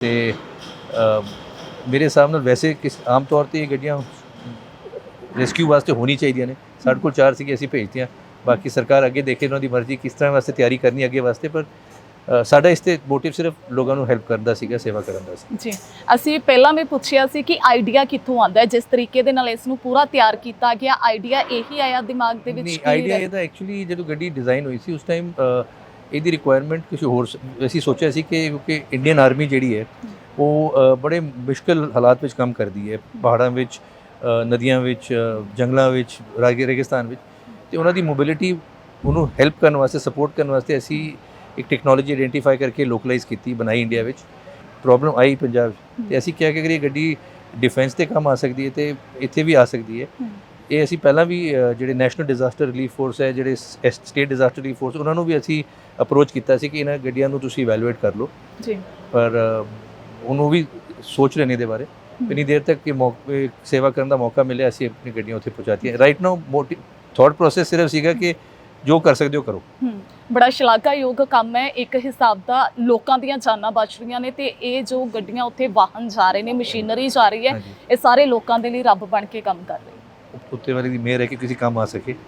ਤੇ ਮੇਰੇ ਹਿਸਾਬ ਨਾਲ ਵੈਸੇ ਕਿਸ ਆਮ ਤੌਰ ਤੇ ਇਹ ਗੱਡੀਆਂ ਰੈਸਕਿਊ ਵਾਸਤੇ ਹੋਣੀ ਚਾਹੀਦੀਆਂ ਨੇ। ਸਾਡੇ ਕੋਲ ਚਾਰ ਸੀਗੇ ਅਸੀਂ ਭੇਜਤੀਆਂ। ਬਾਕੀ ਸਰਕਾਰ ਅੱਗੇ ਦੇਖੇ ਉਹਨਾਂ ਦੀ ਮਰਜ਼ੀ ਕਿਸ ਤਰ੍ਹਾਂ ਵਾਸਤੇ ਤਿਆਰੀ ਕਰਨੀ ਅੱਗੇ ਵਾਸਤੇ ਪਰ ਸਾਡਾ ਇਸ ਤੇ ਮੋਟਿਵ ਸਿਰਫ ਲੋਕਾਂ ਨੂੰ ਹੈਲਪ ਕਰਨ ਦਾ ਸੀਗਾ ਸੇਵਾ ਕਰਨ ਦਾ ਸੀ ਜੀ। ਅਸੀਂ ਪਹਿਲਾਂ ਵੀ ਪੁੱਛਿਆ ਸੀ ਕਿ ਆਈਡੀਆ ਕਿੱਥੋਂ ਆਉਂਦਾ ਹੈ ਜਿਸ ਤਰੀਕੇ ਦੇ ਨਾਲ ਇਸ ਨੂੰ ਪੂਰਾ ਤਿਆਰ ਕੀਤਾ ਗਿਆ। ਆਈਡੀਆ ਇਹੀ ਆਇਆ ਦਿਮਾਗ ਦੇ ਵਿੱਚ ਨਹੀਂ ਆਈਡੀਆ ਇਹਦਾ ਐਕਚੁਅਲੀ ਜਦੋਂ ਗੱਡੀ ਡਿਜ਼ਾਈਨ ਹੋਈ ਸੀ ਉਸ ਟਾਈਮ ਇਹਦੀ ਰਿਕੁਆਇਰਮੈਂਟ ਕਿਸੇ ਹੋਰ ਸ- ਅਸੀਂ ਸੋਚਿਆ ਸੀ ਕਿ ਕਿਉਂਕਿ ਇੰਡੀਅਨ ਆਰਮੀ ਜਿਹੜੀ ਹੈ, ਉਹ ਬੜੇ ਮੁਸ਼ਕਲ ਹਾਲਾਤ ਵਿੱਚ ਕੰਮ ਕਰਦੀ ਹੈ। ਪਹਾੜਾਂ ਵਿੱਚ ਨਦੀਆਂ ਵਿੱਚ ਜੰਗਲਾਂ ਵਿੱਚ ਰਾਗੇ ਰੇਗਿਸਤਾਨ ਵਿੱਚ। ਤੇ ਉਹਨਾਂ ਦੀ ਮੋਬਿਲਿਟੀ ਉਹਨੂੰ ਹੈਲਪ ਕਰਨ ਵਾਸਤੇ ਸਪੋਰਟ ਕਰਨ ਵਾਸਤੇ ਅਸੀਂ ਇੱਕ ਟੈਕਨੋਲੋਜੀ ਆਇਡੈਂਟੀਫਾਈ ਕਰਕੇ ਲੋਕਲਾਈਜ਼ ਕੀਤੀ, ਬਣਾਈ ਇੰਡੀਆ ਵਿੱਚ। ਪ੍ਰੋਬਲਮ ਆਈ ਪੰਜਾਬ 'ਚ ਤੇ ਅਸੀਂ ਕਿਹਾ ਕਿ ਅਗਰ ਇਹ ਗੱਡੀ ਡਿਫੈਂਸ ਤੇ ਕੰਮ ਆ ਸਕਦੀ ਹੈ ਤੇ ਇੱਥੇ ਵੀ ਆ ਸਕਦੀ ਹੈ। ਇਹ ਅਸੀਂ ਪਹਿਲਾਂ ਵੀ ਜਿਹੜੇ ਨੈਸ਼ਨਲ ਡਿਜ਼ਾਸਟਰ ਰਿਲੀਫ ਫੋਰਸ ਹੈ ਜਿਹੜੇ ਸਟੇਟ ਡਿਜ਼ਾਸਟਰ ਰਿਲੀਫ ਫੋਰਸ ਉਹਨਾਂ ਨੂੰ ਵੀ ਅਸੀਂ ਅਪਰੋਚ ਕੀਤਾ ਸੀ ਕਿ ਇਹਨਾਂ ਗੱਡੀਆਂ ਨੂੰ ਤੁਸੀਂ ਇਵੈਲੂਏਟ ਕਰ ਲਓ। ਜੀ। ਪਰ ਉਹਨੂੰ ਵੀ ਸੋਚ ਰਹੇ ਨੇ ਇਹਦੇ ਬਾਰੇ। ਇੰਨੀ ਦੇਰ ਤੱਕ ਕਿ ਮੌਕੇ ਸੇਵਾ ਕਰਨ ਦਾ ਮੌਕਾ ਮਿਲਿਆ ਅਸੀਂ ਆਪਣੀ ਗੱਡੀਆਂ ਉੱਥੇ ਪਹੁੰਚਾਤੀਆਂ। ਰਾਈਟ ਨਾਓ ਥਾਟ ਪ੍ਰੋਸੈਸ ਸਿਰਫ ਸੀਗਾ ਕਿ ਜੋ ਕਰ ਸਕਦੇ ਹੋ ਕਰੋ। ਬੜਾ ਸ਼ਲਾਘਾਯੋਗ ਕੰਮ ਹੈ। ਇੱਕ ਹਿਸਾਬ ਦਾ ਲੋਕਾਂ ਦੀਆਂ ਜਾਨਾਂ ਬਚ ਰਹੀਆਂ ਨੇ ਤੇ ਇਹ ਜੋ ਗੱਡੀਆਂ ਉੱਥੇ ਵਾਹਨ ਜਾ ਰਹੇ ਨੇ ਮਸ਼ੀਨਰੀ ਜਾ ਰਹੀ ਹੈ ਇਹ ਸਾਰੇ ਲੋਕਾਂ ਦੇ ਲਈ ਰੱਬ ਬਣ ਕੇ ਕੰਮ ਕਰ ਰਹੀ ਹੈ। ਉੱਤੇ ਵਾਲੀ ਦੀ ਮਿਹਰ ਹੈ ਕਿ ਕਿਸੇ ਕੰਮ ਆ ਸਕੇ।